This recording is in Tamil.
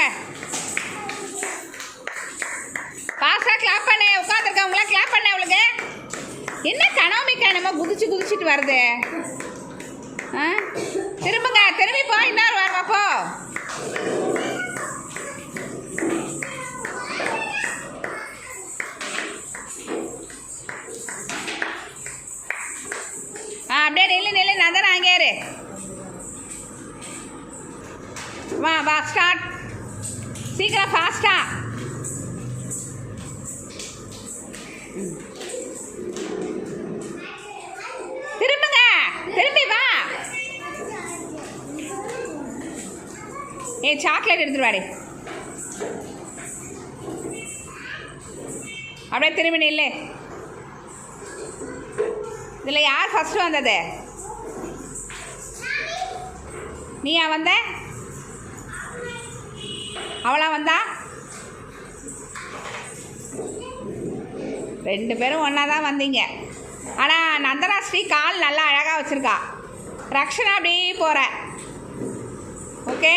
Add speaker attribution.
Speaker 1: வாங்க. பாசா கிளாப் பண்ணு. உட்காந்துருக்கவங்களாம் கிளாப் பண்ண அவளுக்கு. என்ன கனோமிக்கா நம்ம குதிச்சு குதிச்சுட்டு வருது ஆ? திரும்புங்க திரும்பி போ இன்னொரு வாங்க போ. ஆ அப்படியே நில்லு நில்லு நான் அங்கே வா வா ஸ்டார்ட் சீக்கிரம் ஃபாஸ்ட்டாக திரும்புங்க. திரும்பி வா. ஏ சாக்லேட் எடுத்துருவாரு அப்படியே திரும்பி நில்லு. இதில் யார் ஃபஸ்ட்டு வந்தது? நீயா வந்த? அவளாக வந்தா? ரெண்டு பேரும் ஒன்றா தான் வந்தீங்க. ஆனால் நந்தனா ஸ்ரீ கால் நல்லா அழகாக வச்சுருக்கா. ரக்ஷனா அப்படி போகிற ஓகே